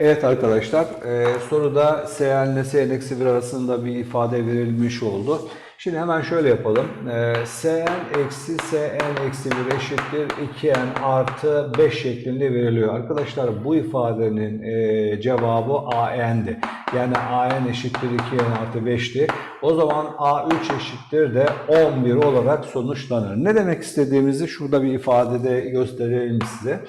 Evet arkadaşlar, e, soruda Sn ile Sn eksi 1 arasında bir ifade verilmiş oldu. Şimdi hemen şöyle yapalım. E, Sn eksi Sn eksi 1 eşittir 2n artı 5 şeklinde veriliyor. Arkadaşlar bu ifadenin e, cevabı an'di. Yani an eşittir 2n artı 5'ti. O zaman a3 eşittir de 11 olarak sonuçlanır. Ne demek istediğimizi şurada bir ifadede gösterelim size.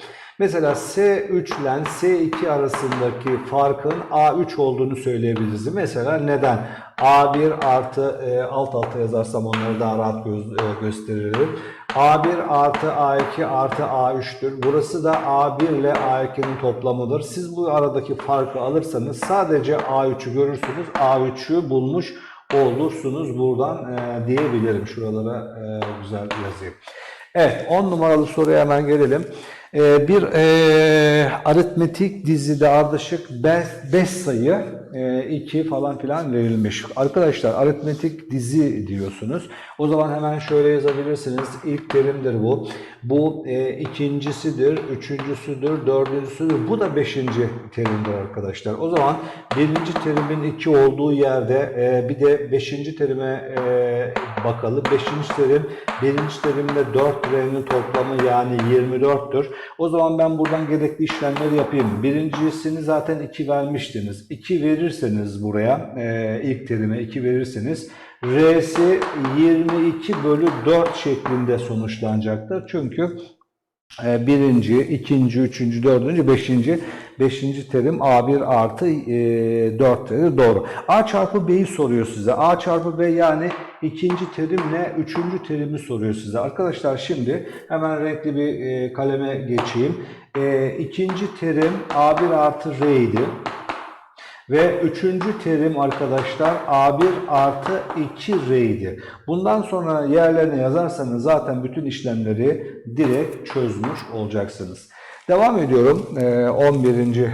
Mesela S3 ile S2 arasındaki farkın A3 olduğunu söyleyebiliriz. Mesela neden? A1 artı e, alt alta yazarsam onları daha rahat göz, e, gösteririm. A1 artı A2 artı A3'tür. Burası da A1 ile A2'nin toplamıdır. Siz bu aradaki farkı alırsanız sadece A3'ü görürsünüz. A3'ü bulmuş olursunuz buradan e, diyebilirim. Şuralara e, güzel yazayım. Evet 10 numaralı soruya hemen gelelim. Ee, bir e, aritmetik dizide ardışık 5 sayı 2 falan filan verilmiş. Arkadaşlar aritmetik dizi diyorsunuz. O zaman hemen şöyle yazabilirsiniz. İlk terimdir bu. Bu e, ikincisidir, üçüncüsüdür, dördüncüsüdür. Bu da beşinci terimdir arkadaşlar. O zaman birinci terimin 2 olduğu yerde e, bir de beşinci terime e, bakalım. Beşinci terim birinci terimle 4 r'nin toplamı yani 24'tür. O zaman ben buradan gerekli işlemleri yapayım. Birincisini zaten 2 vermiştiniz. 2 verirseniz buraya e, ilk terime 2 verirseniz R'si 22 bölü 4 şeklinde sonuçlanacaktır. Çünkü birinci, ikinci, üçüncü, dördüncü, beşinci, beşinci terim A1 artı e, 4 terim doğru. A çarpı B'yi soruyor size. A çarpı B yani ikinci terimle üçüncü terimi soruyor size. Arkadaşlar şimdi hemen renkli bir e, kaleme geçeyim. E, ikinci terim A1 artı R idi. Ve üçüncü terim arkadaşlar A1 artı 2R idi. Bundan sonra yerlerine yazarsanız zaten bütün işlemleri direkt çözmüş olacaksınız. Devam ediyorum. Ee, 11. e,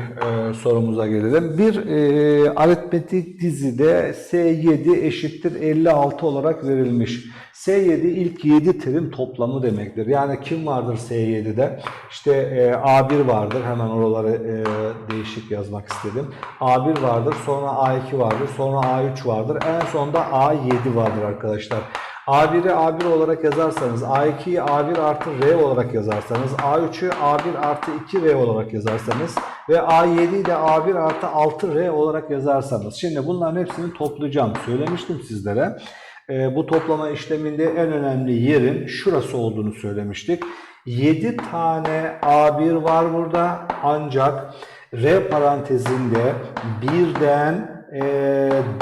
sorumuza gelelim. Bir e, aritmetik dizide S7 eşittir 56 olarak verilmiş. S7 ilk 7 terim toplamı demektir. Yani kim vardır S7'de? İşte e, A1 vardır. Hemen oraları değişik yazmak istedim. A1 vardır, sonra A2 vardır, sonra A3 vardır. En sonda A7 vardır arkadaşlar. A1'i A1 olarak yazarsanız, A2'yi A1 artı R olarak yazarsanız, A3'ü A1 artı 2R olarak yazarsanız ve A7'yi de A1 artı 6R olarak yazarsanız. Şimdi bunların hepsini toplayacağım. Söylemiştim sizlere. Ee, bu toplama işleminde en önemli yerin şurası olduğunu söylemiştik. 7 tane A1 var burada ancak R parantezinde birden e,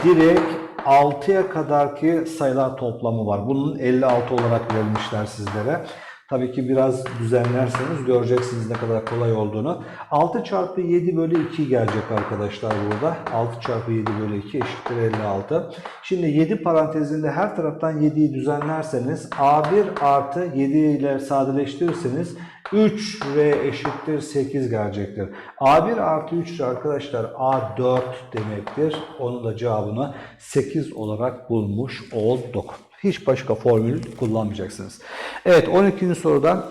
direkt 6'ya kadarki sayılar toplamı var. Bunun 56 olarak verilmişler sizlere. Tabii ki biraz düzenlerseniz göreceksiniz ne kadar kolay olduğunu. 6 çarpı 7 bölü 2 gelecek arkadaşlar burada. 6 çarpı 7 bölü 2 eşittir 56. Şimdi 7 parantezinde her taraftan 7'yi düzenlerseniz A1 artı 7 ile sadeleştirirseniz 3R eşittir 8 gelecektir. A1 artı 3 arkadaşlar A4 demektir. Onun da cevabını 8 olarak bulmuş olduk. Hiç başka formül kullanmayacaksınız. Evet 12. sorudan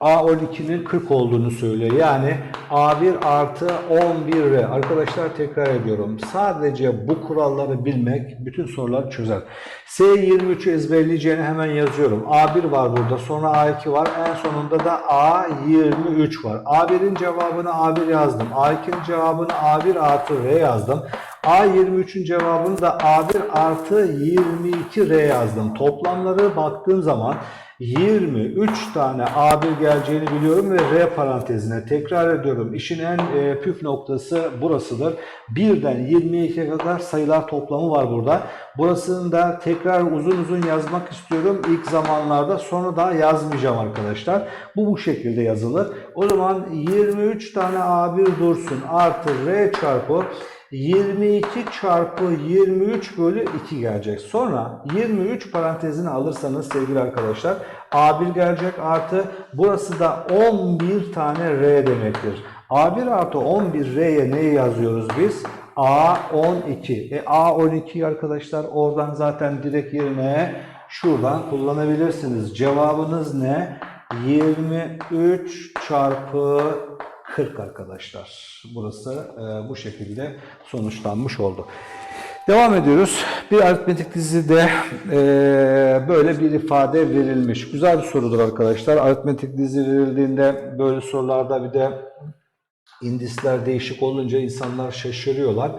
A12'nin 40 olduğunu söylüyor. Yani A1 artı 11R. Arkadaşlar tekrar ediyorum. Sadece bu kuralları bilmek bütün soruları çözer. S23'ü ezberleyeceğini hemen yazıyorum. A1 var burada. Sonra A2 var. En sonunda da A23 var. A1'in cevabını A1 yazdım. A2'nin cevabını A1 artı R yazdım. A23'ün cevabını da A1 artı 22R yazdım. Toplamları baktığım zaman 23 tane A1 geleceğini biliyorum ve R parantezine tekrar ediyorum. İşin en e, püf noktası burasıdır. Birden 22'ye kadar sayılar toplamı var burada. Burasını da tekrar uzun uzun yazmak istiyorum ilk zamanlarda. Sonra da yazmayacağım arkadaşlar. Bu bu şekilde yazılır. O zaman 23 tane A1 dursun artı R çarpı 22 çarpı 23 bölü 2 gelecek. Sonra 23 parantezini alırsanız sevgili arkadaşlar A1 gelecek artı burası da 11 tane R demektir. A1 artı 11 R'ye neyi yazıyoruz biz? A12. E A12 arkadaşlar oradan zaten direkt yerine şuradan kullanabilirsiniz. Cevabınız ne? 23 çarpı 40 arkadaşlar. Burası e, bu şekilde sonuçlanmış oldu. Devam ediyoruz. Bir aritmetik dizide e, böyle bir ifade verilmiş. Güzel bir sorudur arkadaşlar. Aritmetik dizi verildiğinde böyle sorularda bir de indisler değişik olunca insanlar şaşırıyorlar.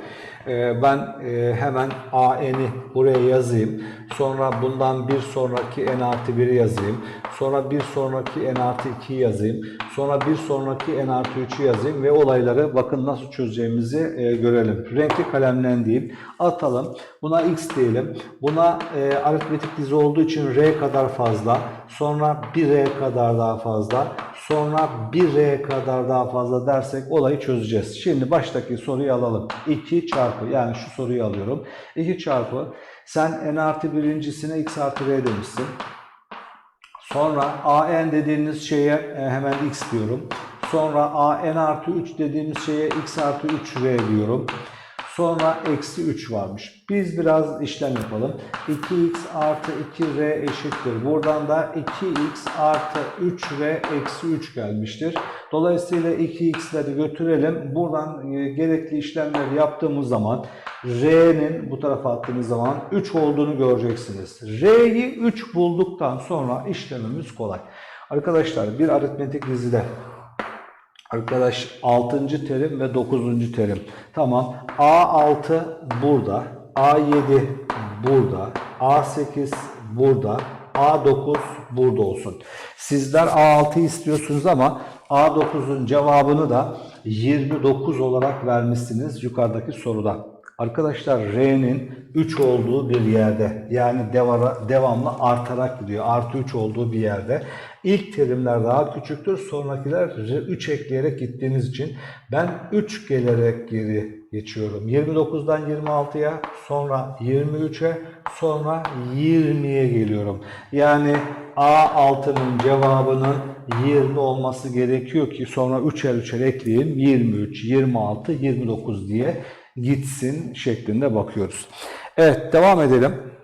Ee, Ben e, hemen AN'i buraya yazayım. Sonra bundan bir sonraki n artı 1'i yazayım. Sonra bir sonraki n artı 2'yi yazayım. Sonra bir sonraki n artı 3'ü yazayım ve olayları bakın nasıl çözeceğimizi e, görelim. Renkli kalemle diyeyim. Atalım. Buna x diyelim. Buna e, aritmetik dizi olduğu için r kadar fazla. Sonra 1r kadar daha fazla. Sonra 1r kadar daha fazla dersek olayı çözeceğiz. Şimdi baştaki soruyu alalım. 2 çarpı yani şu soruyu alıyorum. 2 çarpı sen n artı birincisine x artı r demişsin. Sonra an dediğiniz şeye e, hemen x diyorum. Sonra an artı 3 dediğimiz şeye x artı 3r diyorum. Sonra eksi 3 varmış. Biz biraz işlem yapalım. 2x artı 2r eşittir. Buradan da 2x artı 3r eksi 3 gelmiştir. Dolayısıyla 2x'leri götürelim. Buradan e, gerekli işlemleri yaptığımız zaman r'nin bu tarafa attığımız zaman 3 olduğunu göreceksiniz. r'yi 3 bulduktan sonra işlemimiz kolay. Arkadaşlar bir aritmetik dizide Arkadaş 6. terim ve 9. terim. Tamam. A6 burada. A7 burada. A8 burada. A9 burada olsun. Sizler A6 istiyorsunuz ama A9'un cevabını da 29 olarak vermişsiniz yukarıdaki soruda. Arkadaşlar R'nin 3 olduğu bir yerde yani devara, devamlı artarak gidiyor. Artı 3 olduğu bir yerde. İlk terimler daha küçüktür. Sonrakiler 3 ekleyerek gittiğiniz için ben 3 gelerek geri geçiyorum. 29'dan 26'ya sonra 23'e sonra 20'ye geliyorum. Yani A6'nın cevabının 20 olması gerekiyor ki sonra 3'er 3'er ekleyeyim 23, 26, 29 diye gitsin şeklinde bakıyoruz. Evet devam edelim.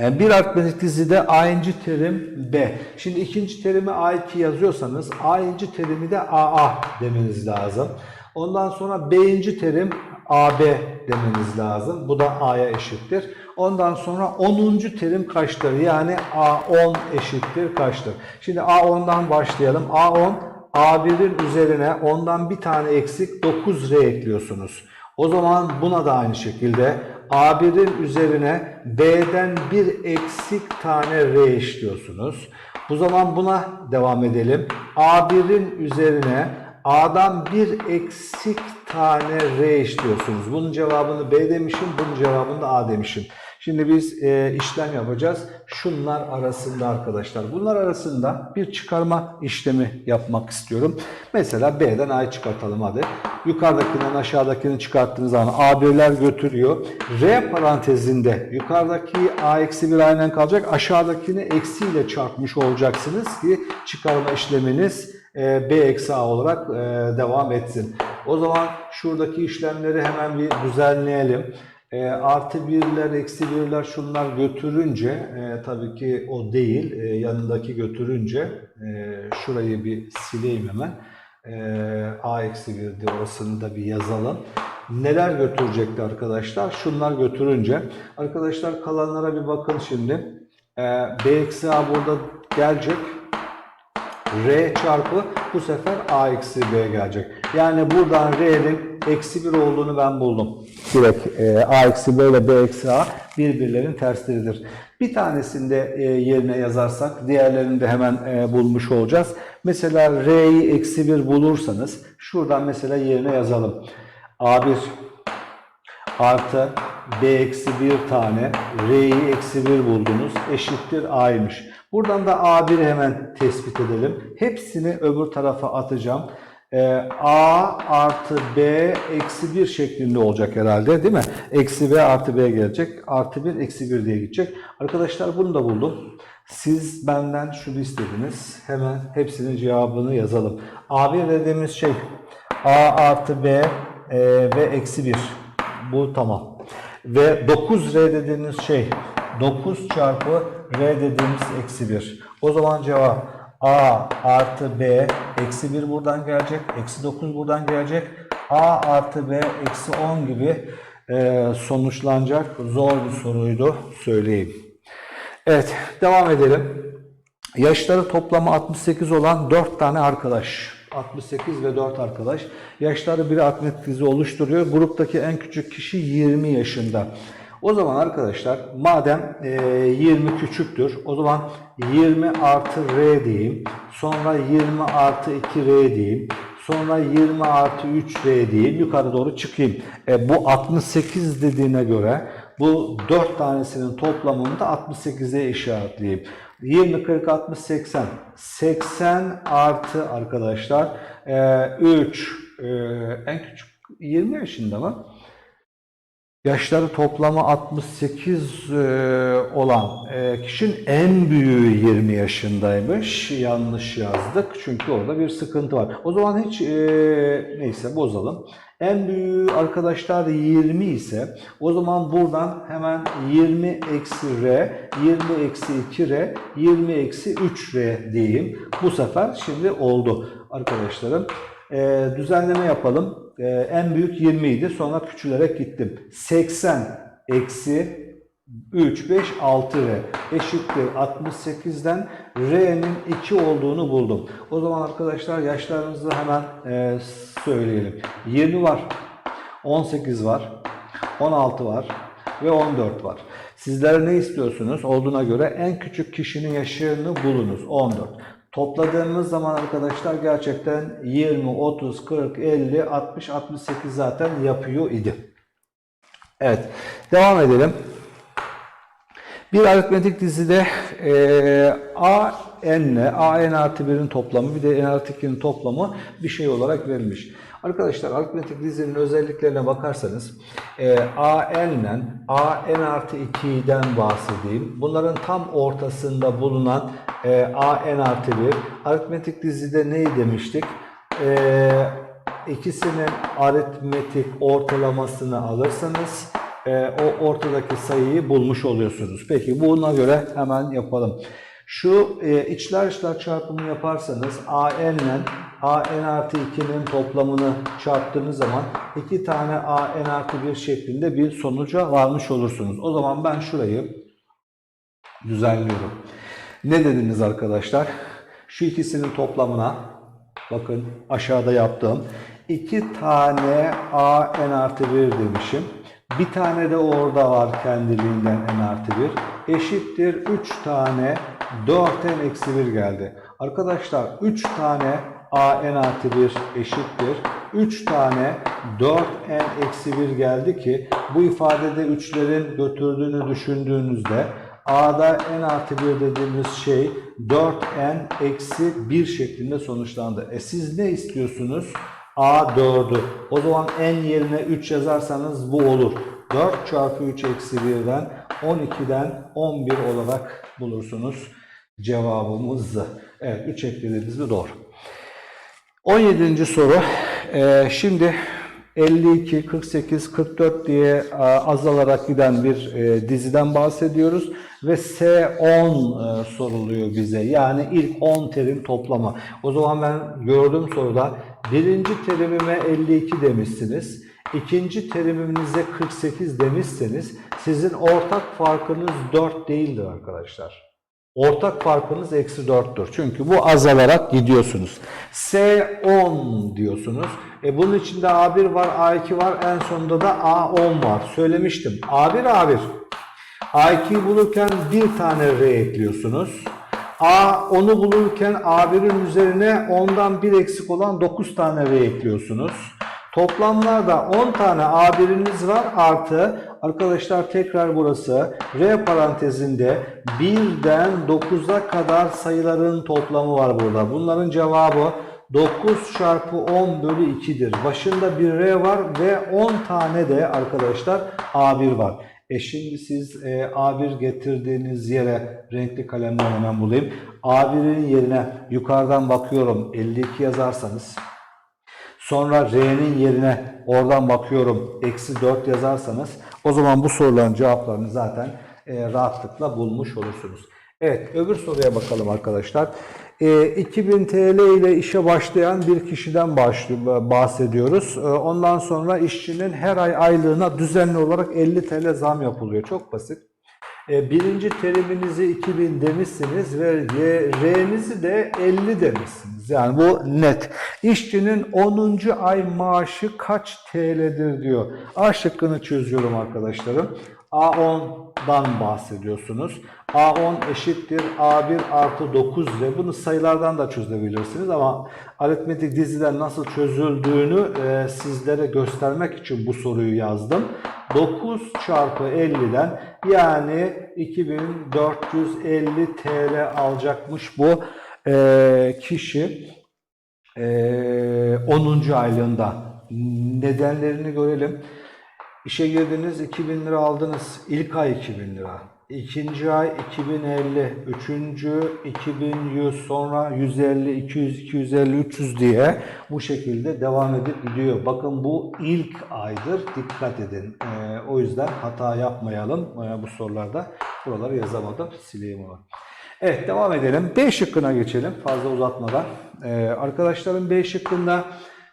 Ee, Bir aritmetik dizide A'nci terim B. Şimdi ikinci terimi A2 yazıyorsanız A'nci terimi de AA demeniz lazım. Ondan sonra B'inci terim AB demeniz lazım. Bu da A'ya eşittir. Ondan sonra 10. terim kaçtır? Yani A10 eşittir kaçtır? Şimdi A10'dan başlayalım. A10 A1'in üzerine ondan bir tane eksik 9R ekliyorsunuz. O zaman buna da aynı şekilde A1'in üzerine B'den bir eksik tane R işliyorsunuz. Bu zaman buna devam edelim. A1'in üzerine A'dan bir eksik tane R işliyorsunuz. Bunun cevabını B demişim, bunun cevabını da A demişim. Şimdi biz e, işlem yapacağız. Şunlar arasında arkadaşlar. Bunlar arasında bir çıkarma işlemi yapmak istiyorum. Mesela B'den A'yı çıkartalım hadi. Yukarıdakinden aşağıdakini çıkarttığınız zaman A1'ler götürüyor. R parantezinde yukarıdaki A eksi 1 aynen kalacak. Aşağıdakini eksiyle çarpmış olacaksınız ki çıkarma işleminiz e, B eksi A olarak e, devam etsin. O zaman şuradaki işlemleri hemen bir düzenleyelim. E, artı birler, eksi birler şunlar götürünce, e, tabii ki o değil, e, yanındaki götürünce, e, şurayı bir sileyim hemen. E, A eksi birdi, orasını da bir yazalım. Neler götürecekti arkadaşlar? Şunlar götürünce. Arkadaşlar kalanlara bir bakın şimdi. E, B eksi A burada gelecek. R çarpı bu sefer A eksi B gelecek. Yani buradan R'nin eksi 1 olduğunu ben buldum. Direkt e, A eksi B ile B eksi A birbirlerinin tersleridir. Bir tanesini de e, yerine yazarsak diğerlerini de hemen e, bulmuş olacağız. Mesela R'yi eksi 1 bulursanız şuradan mesela yerine yazalım. A1 artı B eksi 1 tane R'yi eksi 1 buldunuz eşittir A'ymış. Buradan da A1'i hemen tespit edelim. Hepsini öbür tarafa atacağım. Ee, A artı B eksi 1 şeklinde olacak herhalde değil mi? Eksi B artı B gelecek. Artı 1 eksi 1 diye gidecek. Arkadaşlar bunu da buldum. Siz benden şunu istediniz. Hemen hepsinin cevabını yazalım. A1 dediğimiz şey A artı B e, ve eksi 1. Bu tamam. Ve 9R dediğimiz şey 9 çarpı R dediğimiz eksi 1. O zaman cevap A artı B eksi 1 buradan gelecek. Eksi 9 buradan gelecek. A artı B eksi 10 gibi e, sonuçlanacak zor bir soruydu söyleyeyim. Evet devam edelim. Yaşları toplamı 68 olan 4 tane arkadaş. 68 ve 4 arkadaş. Yaşları bir aritmetik dizi oluşturuyor. Gruptaki en küçük kişi 20 yaşında. O zaman arkadaşlar madem e, 20 küçüktür o zaman 20 artı R diyeyim. Sonra 20 artı 2R diyeyim. Sonra 20 artı 3R diyeyim. Yukarı doğru çıkayım. E, bu 68 dediğine göre bu 4 tanesinin toplamını da 68'e işaretleyeyim. 20, 40, 60, 80. 80 artı arkadaşlar e, 3 e, en küçük 20 yaşında mı? Yaşları toplamı 68 e, olan e, kişinin en büyüğü 20 yaşındaymış. Yanlış yazdık çünkü orada bir sıkıntı var. O zaman hiç e, neyse bozalım. En büyüğü arkadaşlar 20 ise o zaman buradan hemen 20 eksi r, 20 eksi 2r, 20 eksi 3r diyeyim. Bu sefer şimdi oldu arkadaşlarım. E, düzenleme yapalım. E, en büyük 20 idi. Sonra küçülerek gittim. 80 eksi 3, 5, 6 R eşittir 68'den R'nin 2 olduğunu buldum. O zaman arkadaşlar yaşlarımızı hemen e, söyleyelim. 20 var, 18 var, 16 var ve 14 var. Sizler ne istiyorsunuz? Olduğuna göre en küçük kişinin yaşını bulunuz. 14. Topladığımız zaman arkadaşlar gerçekten 20, 30, 40, 50, 60, 68 zaten yapıyor idi. Evet, devam edelim. Bir aritmetik dizide e, a n ile a n artı 1'in toplamı bir de n artı 2'nin toplamı bir şey olarak verilmiş. Arkadaşlar aritmetik dizinin özelliklerine bakarsanız e, a n ile a n artı 2'den bahsedeyim. Bunların tam ortasında bulunan e, a n artı 1 aritmetik dizide neyi demiştik? E, ikisinin aritmetik ortalamasını alırsanız e, o ortadaki sayıyı bulmuş oluyorsunuz. Peki buna göre hemen yapalım. Şu e, içler içler çarpımı yaparsanız a n ile a n artı 2'nin toplamını çarptığınız zaman iki tane a n artı 1 şeklinde bir sonuca varmış olursunuz. O zaman ben şurayı düzenliyorum. Ne dediniz arkadaşlar? Şu ikisinin toplamına bakın aşağıda yaptığım iki tane a n artı 1 demişim. Bir tane de orada var kendiliğinden n artı 1. Eşittir 3 tane 4n eksi 1 geldi. Arkadaşlar 3 tane a n artı 1 eşittir. 3 tane 4n eksi 1 geldi ki bu ifadede 3'lerin götürdüğünü düşündüğünüzde A'da n artı 1 dediğimiz şey 4n eksi 1 şeklinde sonuçlandı. E siz ne istiyorsunuz? A 4'ü. O zaman n yerine 3 yazarsanız bu olur. 4 çarpı 3 eksi 1'den 12'den 11 olarak bulursunuz cevabımızı. Evet 3 eklediğiniz mi doğru. 17. soru. Ee, şimdi 52, 48, 44 diye e, azalarak giden bir e, diziden bahsediyoruz ve S10 e, soruluyor bize. Yani ilk 10 terim toplamı. O zaman ben gördüğüm soruda birinci terimime 52 demişsiniz. İkinci terimimize 48 demişseniz sizin ortak farkınız 4 değildir arkadaşlar. Ortak farkınız eksi 4'tür. Çünkü bu azalarak gidiyorsunuz. S10 diyorsunuz. E bunun içinde A1 var, A2 var, en sonunda da A10 var. Söylemiştim. A1, A1. A2'yi bulurken bir tane R ekliyorsunuz. A onu bulurken A1'in üzerine ondan bir eksik olan 9 tane R ekliyorsunuz. Toplamlarda 10 tane A1'iniz var artı arkadaşlar tekrar burası R parantezinde 1'den 9'a kadar sayıların toplamı var burada. Bunların cevabı 9 çarpı 10 bölü 2'dir. Başında bir R var ve 10 tane de arkadaşlar A1 var. E şimdi siz e, A1 getirdiğiniz yere renkli kalemle hemen bulayım. A1'in yerine yukarıdan bakıyorum 52 yazarsanız Sonra R'nin yerine oradan bakıyorum eksi 4 yazarsanız o zaman bu soruların cevaplarını zaten e, rahatlıkla bulmuş olursunuz. Evet, öbür soruya bakalım arkadaşlar. Ee, 2000 TL ile işe başlayan bir kişiden bahsediyoruz. Ee, ondan sonra işçinin her ay aylığına düzenli olarak 50 TL zam yapılıyor. Çok basit. Ee, birinci teriminizi 2000 demişsiniz ve Y- R'nizi de 50 demişsiniz. Yani bu net. İşçinin 10. ay maaşı kaç TL'dir diyor. A şıkkını çözüyorum arkadaşlarım. A10'dan bahsediyorsunuz. A10 eşittir A1 artı 9 ile bunu sayılardan da çözebilirsiniz ama aritmetik diziden nasıl çözüldüğünü e, sizlere göstermek için bu soruyu yazdım. 9 çarpı 50'den yani 2450 TL alacakmış bu e, kişi e, 10. aylığında. Nedenlerini görelim. İşe girdiniz 2000 lira aldınız. İlk ay 2000 lira. İkinci ay 2050, üçüncü 2100, sonra 150, 200, 250, 300 diye bu şekilde devam edip gidiyor. Bakın bu ilk aydır. Dikkat edin. Ee, o yüzden hata yapmayalım ee, bu sorularda. Buraları yazamadım. Sileyim onu. Evet devam edelim. B şıkkına geçelim fazla uzatmadan. Ee, arkadaşlarım B şıkkında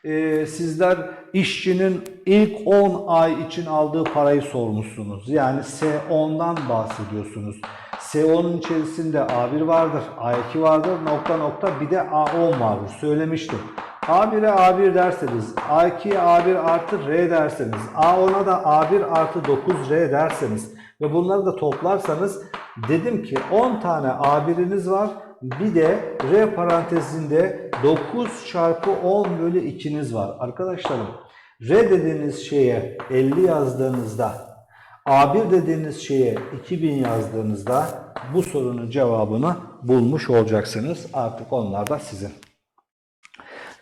e, sizler işçinin ilk 10 ay için aldığı parayı sormuşsunuz. Yani S10'dan bahsediyorsunuz. S10'un içerisinde A1 vardır, A2 vardır, nokta nokta bir de A10 vardır. Söylemiştim. A1'e A1 derseniz, A2'ye A1 artı R derseniz, A10'a da A1 artı 9R derseniz ve bunları da toplarsanız dedim ki 10 tane A1'iniz var. Bir de R parantezinde 9 çarpı 10 bölü 2'niz var. Arkadaşlarım R dediğiniz şeye 50 yazdığınızda A1 dediğiniz şeye 2000 yazdığınızda bu sorunun cevabını bulmuş olacaksınız. Artık onlar da sizin.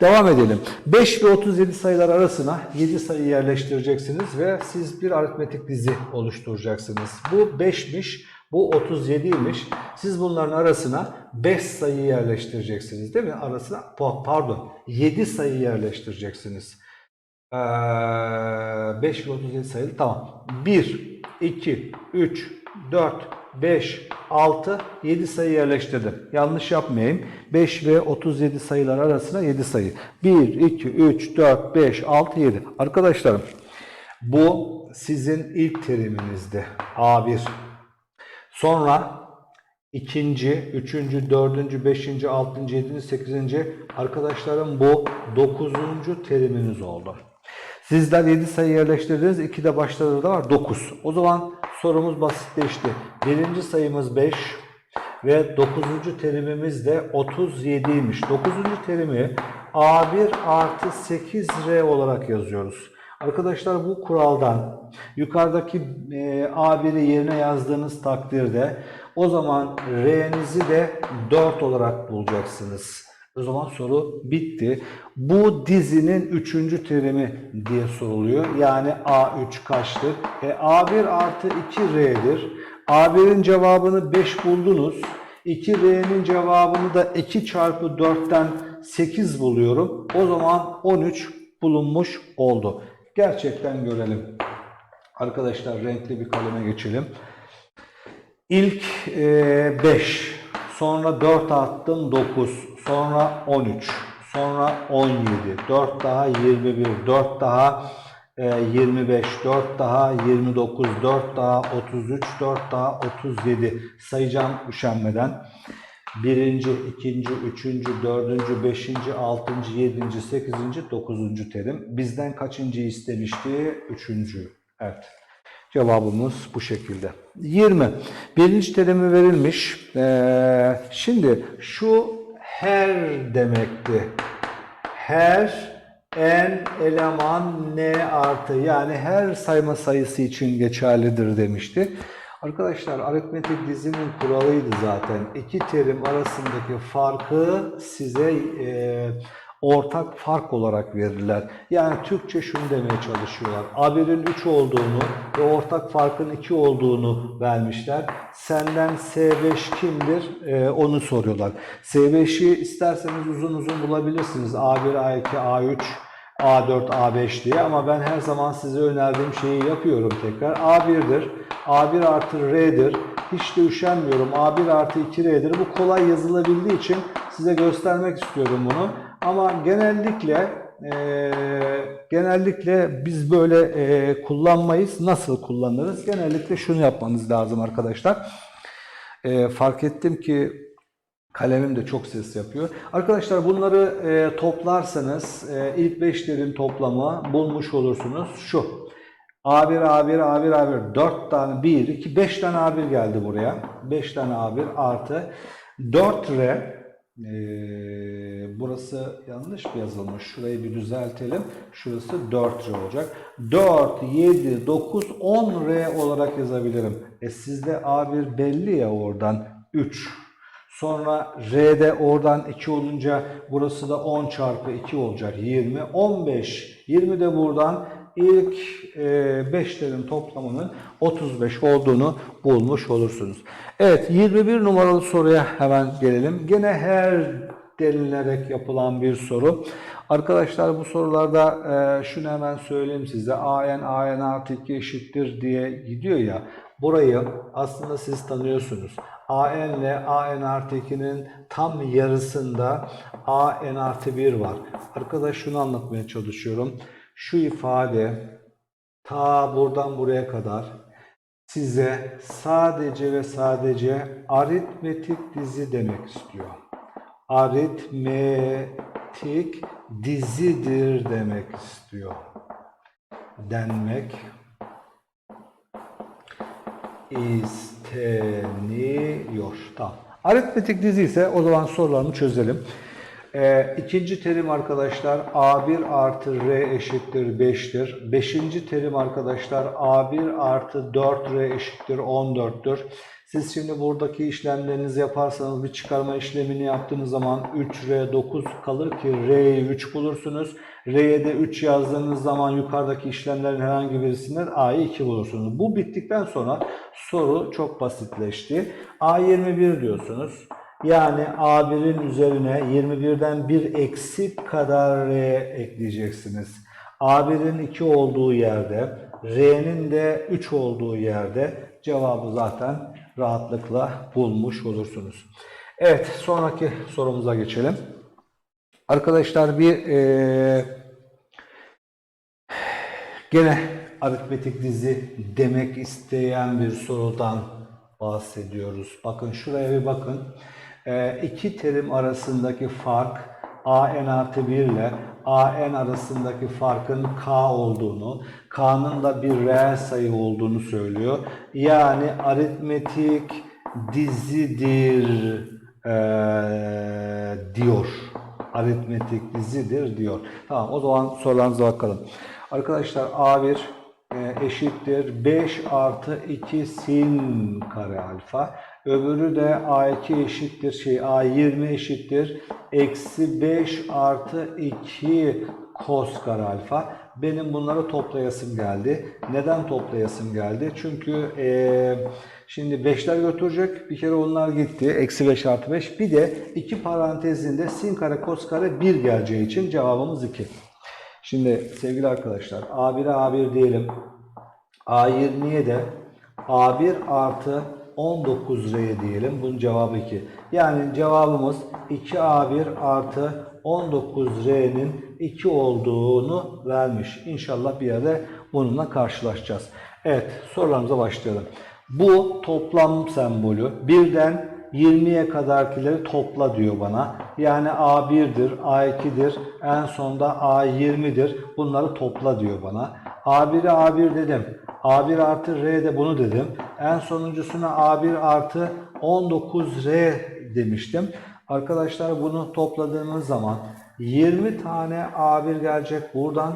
Devam edelim. 5 ve 37 sayılar arasına 7 sayı yerleştireceksiniz ve siz bir aritmetik dizi oluşturacaksınız. Bu 5'miş, bu 37'ymiş. Siz bunların arasına 5 sayı yerleştireceksiniz değil mi? Arasına pa- pardon 7 sayı yerleştireceksiniz. Ee, 5 ve 37 sayılı tamam. 1, 2, 3, 4, 5, 6, 7 sayı yerleştirdim. Yanlış yapmayayım. 5 ve 37 sayılar arasına 7 sayı. 1, 2, 3, 4, 5, 6, 7. Arkadaşlarım bu sizin ilk teriminizdi. A1. Sonra ikinci, üçüncü, dördüncü, beşinci, altıncı, yedinci, sekizinci arkadaşlarım bu dokuzuncu teriminiz oldu. Sizler 7 sayı yerleştirdiniz. 2 de başları da var. 9. O zaman sorumuz basitleşti. Birinci sayımız 5 ve 9. terimimiz de 37'ymiş. 9. terimi A1 artı 8R olarak yazıyoruz. Arkadaşlar bu kuraldan yukarıdaki e, A1'i yerine yazdığınız takdirde o zaman R'nizi de 4 olarak bulacaksınız. O zaman soru bitti. Bu dizinin üçüncü terimi diye soruluyor. Yani A3 kaçtır? E, A1 artı 2R'dir. A1'in cevabını 5 buldunuz. 2R'nin cevabını da 2 çarpı 4'ten 8 buluyorum. O zaman 13 bulunmuş oldu. Gerçekten görelim. Arkadaşlar renkli bir kaleme geçelim. İlk 5, sonra 4 attım 9, sonra 13, sonra 17, 4 daha 21, 4 daha e, 25, 4 daha 29, 4 daha 33, 4 daha 37 sayacağım üşenmeden. Birinci, ikinci, üçüncü, dördüncü, beşinci, altıncı, yedinci, sekizinci, dokuzuncu terim. Bizden kaçıncı istemişti? Üçüncü. Evet. Cevabımız bu şekilde. 20. Birinci terimi verilmiş. Ee, şimdi şu her demekti. Her en eleman n artı yani her sayma sayısı için geçerlidir demişti. Arkadaşlar aritmetik dizinin kuralıydı zaten. İki terim arasındaki farkı size e, ortak fark olarak verirler. Yani Türkçe şunu demeye çalışıyorlar. A1'in 3 olduğunu ve ortak farkın 2 olduğunu vermişler. Senden S5 kimdir? E, onu soruyorlar. S5'i isterseniz uzun uzun bulabilirsiniz. A1, A2, A3, A4, A5 diye ama ben her zaman size önerdiğim şeyi yapıyorum tekrar. A1'dir, A1 artı R'dir, hiç de üşenmiyorum. A1 artı 2R'dir. Bu kolay yazılabildiği için size göstermek istiyorum bunu. Ama genellikle e, genellikle biz böyle e, kullanmayız. Nasıl kullanırız? Genellikle şunu yapmanız lazım arkadaşlar. E, fark ettim ki kalemim de çok ses yapıyor. Arkadaşlar bunları e, toplarsanız e, ilk 5 terim toplamı bulmuş olursunuz. Şu. A1, A1, A1, A1. 4 tane 1, 2, 5 tane A1 geldi buraya. 5 tane A1 artı 4R ee, burası yanlış mı yazılmış? Şurayı bir düzeltelim. Şurası 4R olacak. 4, 7, 9, 10R olarak yazabilirim. E sizde A1 belli ya oradan 3. Sonra R'de oradan 2 olunca burası da 10 çarpı 2 olacak 20. 15. 20 de buradan ilk 5'lerin toplamının 35 olduğunu bulmuş olursunuz. Evet 21 numaralı soruya hemen gelelim. Gene her denilerek yapılan bir soru. Arkadaşlar bu sorularda e, şunu hemen söyleyeyim size. AN, AN artı 2 eşittir diye gidiyor ya. Burayı aslında siz tanıyorsunuz. AN ile AN artı 2'nin tam yarısında AN artı 1 var. Arkadaş şunu anlatmaya çalışıyorum. Şu ifade ta buradan buraya kadar size sadece ve sadece aritmetik dizi demek istiyor. Aritmetik dizidir demek istiyor. Denmek isteniyor. Tamam. Aritmetik dizi ise o zaman sorularını çözelim. Ee, ikinci terim arkadaşlar A1 artı R eşittir 5'tir. Beşinci terim arkadaşlar A1 artı 4R eşittir 14'tür. Siz şimdi buradaki işlemlerinizi yaparsanız bir çıkarma işlemini yaptığınız zaman 3R 9 kalır ki R'yi 3 bulursunuz. R'ye de 3 yazdığınız zaman yukarıdaki işlemlerin herhangi birisinden A'yı 2 bulursunuz. Bu bittikten sonra soru çok basitleşti. A21 diyorsunuz. Yani A1'in üzerine 21'den bir eksik kadar R ekleyeceksiniz. A1'in 2 olduğu yerde, R'nin de 3 olduğu yerde cevabı zaten rahatlıkla bulmuş olursunuz. Evet, sonraki sorumuza geçelim. Arkadaşlar bir e, gene aritmetik dizi demek isteyen bir sorudan bahsediyoruz. Bakın şuraya bir bakın. E, iki terim arasındaki fark AN artı 1 ile AN arasındaki farkın K olduğunu, K'nın da bir reel sayı olduğunu söylüyor. Yani aritmetik dizidir e, diyor. Aritmetik dizidir diyor. Tamam o zaman sorularınıza bakalım. Arkadaşlar A1 e, eşittir 5 artı 2 sin kare alfa. Öbürü de A2 eşittir şey A20 eşittir eksi 5 artı 2 kos kare alfa. Benim bunları toplayasım geldi. Neden toplayasım geldi? Çünkü e, şimdi 5'ler götürecek. Bir kere onlar gitti. Eksi 5 artı 5. Bir de iki parantezinde sin kare kos kare 1 geleceği için cevabımız 2. Şimdi sevgili arkadaşlar A1'e A1 diyelim. A20'ye de A1 artı 19R diyelim. Bunun cevabı 2. Yani cevabımız 2A1 artı 19R'nin 2 olduğunu vermiş. İnşallah bir yerde bununla karşılaşacağız. Evet sorularımıza başlayalım. Bu toplam sembolü birden 20'ye kadarkileri topla diyor bana. Yani A1'dir, A2'dir, en sonda A20'dir. Bunları topla diyor bana. A1'e A1 dedim. A1 artı R de bunu dedim. En sonuncusuna A1 artı 19R demiştim. Arkadaşlar bunu topladığımız zaman 20 tane A1 gelecek buradan.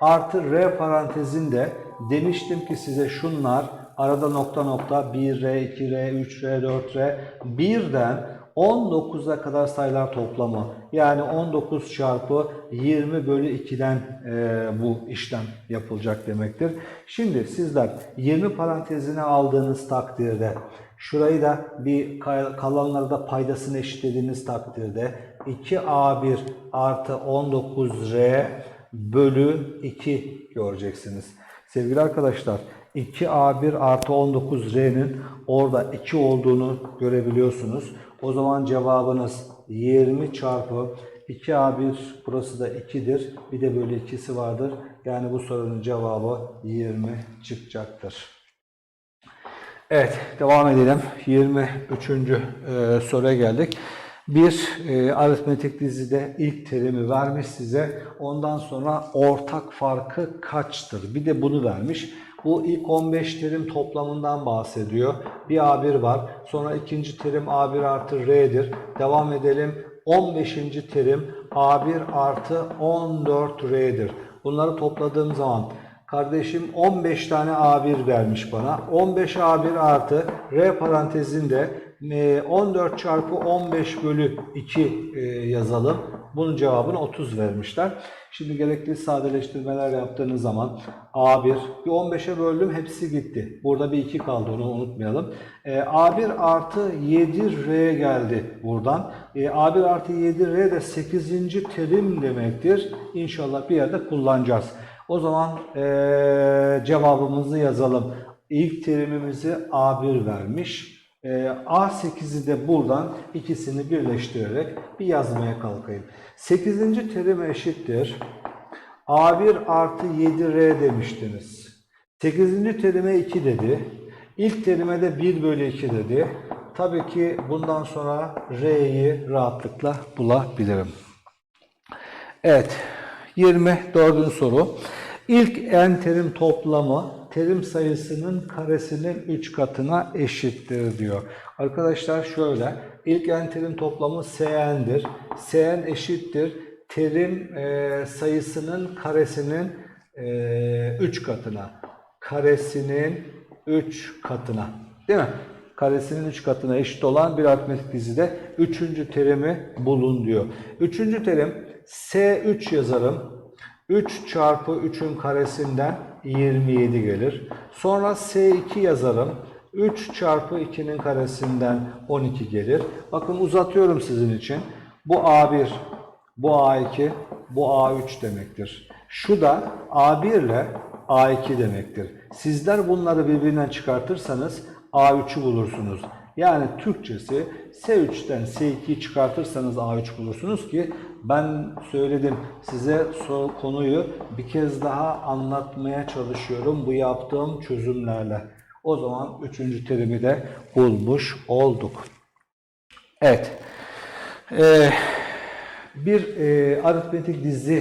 Artı R parantezinde demiştim ki size şunlar arada nokta nokta 1R, 2R, 3R, 4R birden 19'a kadar sayılar toplamı. Yani 19 çarpı 20 bölü 2'den e, bu işlem yapılacak demektir. Şimdi sizler 20 parantezine aldığınız takdirde şurayı da bir kalanları da paydasını eşitlediğiniz takdirde 2A1 artı 19R bölü 2 göreceksiniz. Sevgili arkadaşlar 2A1 artı 19R'nin orada 2 olduğunu görebiliyorsunuz. O zaman cevabınız 20 çarpı 2A1 burası da 2'dir. Bir de böyle ikisi vardır. Yani bu sorunun cevabı 20 çıkacaktır. Evet, devam edelim. 23. e, soruya geldik. Bir e, aritmetik dizide ilk terimi vermiş size. Ondan sonra ortak farkı kaçtır? Bir de bunu vermiş. Bu ilk 15 terim toplamından bahsediyor. Bir A1 var. Sonra ikinci terim A1 artı R'dir. Devam edelim. 15. terim A1 artı 14R'dir. Bunları topladığım zaman Kardeşim 15 tane A1 vermiş bana. 15 A1 artı R parantezinde 14 çarpı 15 bölü 2 e, yazalım. Bunun cevabını 30 vermişler. Şimdi gerekli sadeleştirmeler yaptığınız zaman A1 bir 15'e böldüm hepsi gitti. Burada bir 2 kaldı onu unutmayalım. E, A1 artı 7R geldi buradan. E, A1 artı 7R de 8. terim demektir. İnşallah bir yerde kullanacağız. O zaman eee, cevabımızı yazalım. İlk terimimizi A1 vermiş. Eee, A8'i de buradan ikisini birleştirerek bir yazmaya kalkayım. 8. terim eşittir. A1 artı 7R demiştiniz. 8. terime 2 dedi. İlk terime de 1 bölü 2 dedi. Tabii ki bundan sonra R'yi rahatlıkla bulabilirim. Evet, 24. soru. İlk n terim toplamı terim sayısının karesinin 3 katına eşittir diyor. Arkadaşlar şöyle, ilk n terim toplamı sn'dir. sn eşittir terim e, sayısının karesinin 3 katına. Karesinin 3 katına. Değil mi? karesinin 3 katına eşit olan bir aritmetik dizide 3. terimi bulun diyor. 3. terim S3 yazarım. 3 çarpı 3'ün karesinden 27 gelir. Sonra S2 yazarım. 3 çarpı 2'nin karesinden 12 gelir. Bakın uzatıyorum sizin için. Bu A1, bu A2, bu A3 demektir. Şu da A1 ile A2 demektir. Sizler bunları birbirinden çıkartırsanız A3'ü bulursunuz. Yani Türkçesi S3'ten S2'yi çıkartırsanız A3 bulursunuz ki ben söyledim size konuyu bir kez daha anlatmaya çalışıyorum bu yaptığım çözümlerle. O zaman üçüncü terimi de bulmuş olduk. Evet. Ee, bir e, aritmetik dizinin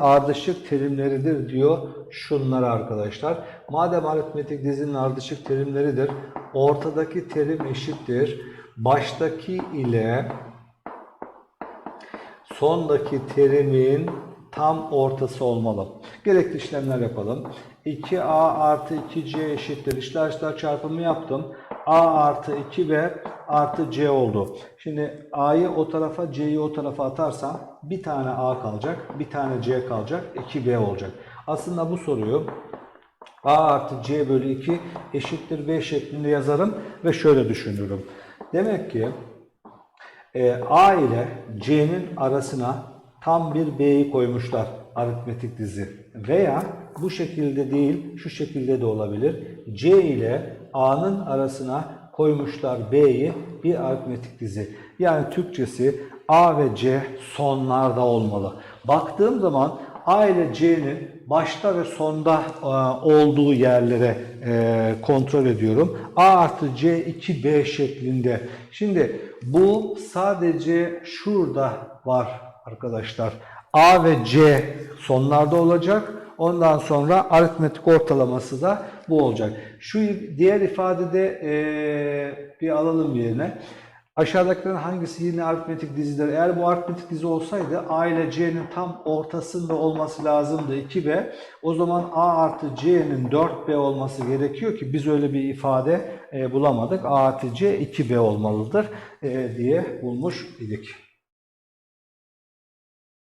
ardışık terimleridir diyor şunlar arkadaşlar. Madem aritmetik dizinin ardışık terimleridir, ortadaki terim eşittir. Baştaki ile sondaki terimin tam ortası olmalı. Gerekli işlemler yapalım. 2a artı 2c eşittir. İşler işler çarpımı yaptım. a artı 2b artı c oldu. Şimdi a'yı o tarafa c'yi o tarafa atarsam bir tane a kalacak. Bir tane c kalacak. 2b olacak. Aslında bu soruyu a artı c bölü 2 eşittir b şeklinde yazarım ve şöyle düşünürüm. Demek ki e, A ile C'nin arasına tam bir B'yi koymuşlar aritmetik dizi. Veya bu şekilde değil, şu şekilde de olabilir. C ile A'nın arasına koymuşlar B'yi bir aritmetik dizi. Yani Türkçesi A ve C sonlarda olmalı. Baktığım zaman A ile C'nin başta ve sonda e, olduğu yerlere e, kontrol ediyorum. A artı C 2B şeklinde. Şimdi bu sadece şurada var arkadaşlar. A ve C sonlarda olacak. Ondan sonra aritmetik ortalaması da bu olacak. Şu diğer ifadede e, bir alalım yerine. Aşağıdakilerin hangisi yine aritmetik dizidir? Eğer bu aritmetik dizi olsaydı A ile C'nin tam ortasında olması lazımdı 2B. O zaman A artı C'nin 4B olması gerekiyor ki biz öyle bir ifade e, bulamadık. A artı C 2B olmalıdır e, diye bulmuş idik.